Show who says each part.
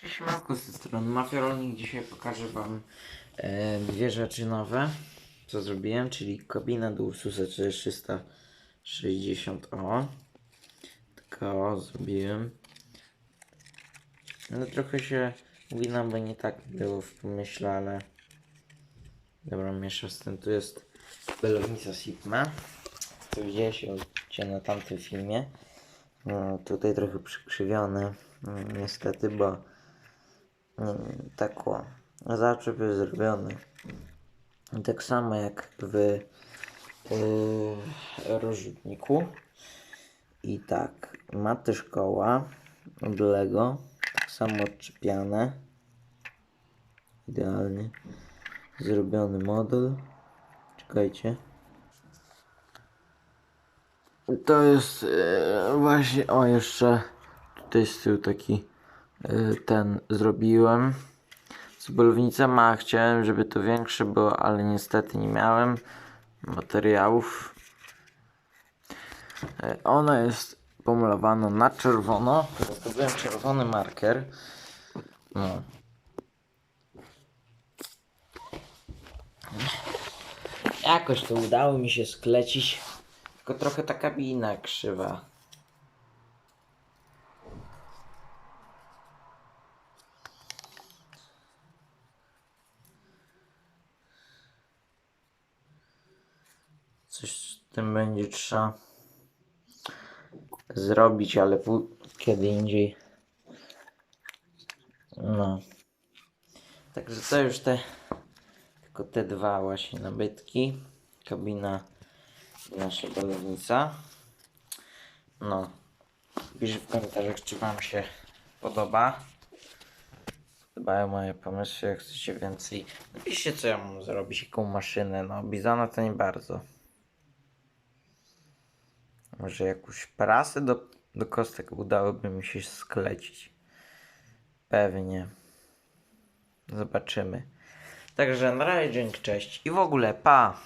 Speaker 1: Cześć, Marku z tej strony Mafiarolnik. Dzisiaj pokażę Wam e, dwie rzeczy nowe, co zrobiłem, czyli kabina do Ursusa 360 o Tylko zrobiłem. No trochę się uginam, bo nie tak było w pomyśle, ale dobra, mieszam z tym. Tu jest belownica Sigma. To widziałeś cię na tamtym filmie. No, tutaj trochę przykrzywione, mm, niestety, bo mm, tak o, zaczep jest zrobiony. Tak samo jak w yy, rozrzutniku. I tak, ma też koła od Lego, tak samo odczepiane. Idealnie zrobiony model. Czekajcie. To jest e, właśnie, o jeszcze tutaj z tyłu taki ten zrobiłem. Zbolownica ma, chciałem żeby to większe było, ale niestety nie miałem materiałów. E, ona jest pomalowana na czerwono. Zdobyłem czerwony marker. No. Jakoś to udało mi się sklecić. Tylko trochę ta kabina krzywa. Coś z tym będzie trzeba zrobić, ale kiedy indziej. No. Także to już te tylko te dwa właśnie nabytki. Kabina i nasza balownica. No. Piszcie w komentarzach, czy Wam się podoba. Podobają moje pomysły, jak chcecie więcej. Napiszcie, co ja mam zrobić, jaką maszynę. No, Bizona to nie bardzo. Może jakąś prasę do, do kostek udałoby mi się sklecić. Pewnie. Zobaczymy. Także na razie, dzięki, cześć. I w ogóle, pa!